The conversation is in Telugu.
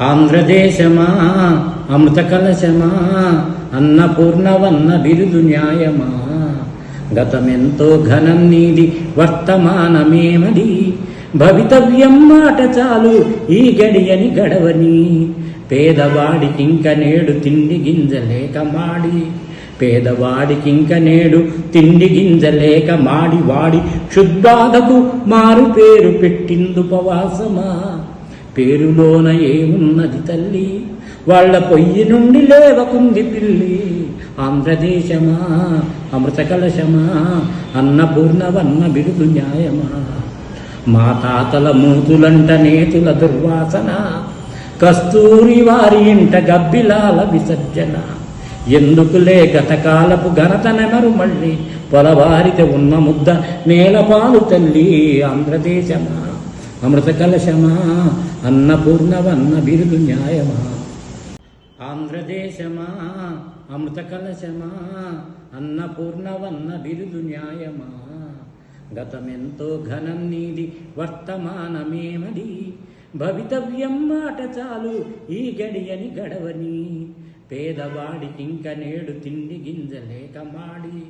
ఆంధ్రదేశమా అమృత కలశమా అన్నపూర్ణవన్న బిరుదు న్యాయమా? గతమెంతో ఘనం నీది వర్తమానమేమది? భవితవ్యం మాట చాలు ఈ గడియని గడవని? పేదవాడికింక నేడు తిండి గింజలేక మాడి. పేదవాడికింక నేడు తిండి గింజలేక మాడి వాడి. క్షుద్బాధకు మారు పేరు పెట్టిందుపవాసమా పేరులోన ఏమున్నది తల్లి? వాళ్ళ పొయ్యి నుండి లేవకుంది పిల్లి. ఆంధ్రదేశమా? అమృత కలశమా అన్నపూర్ణవన్న బిరుదు న్యాయమా? మా తాతల మూతులంట నేతుల దుర్వాసన. కస్తూరి వారి ఇంట గబ్బిలాల విసర్జన. ఎందుకులే గతకాలపు ఘనతనెమరు మళ్ళీ? పొలవారిత ఉన్న ముద్ద నేలపాలు తల్లి. ఆంధ్రదేశమా? అమృత కలశమా అన్నపూర్ణవన్న బిరుదు న్యాయమా. ఆంధ్రదేశమా అమృత కలశమా అన్నపూర్ణవన్న బిరుదు న్యాయమా. గతమెంతో ఘనం నీది వర్తమానమేమది? భవితవ్యం మాట చాలు ఈ గడియని గడవని. పేదవాడికింక నేడు తిండి గింజలేక మాడి.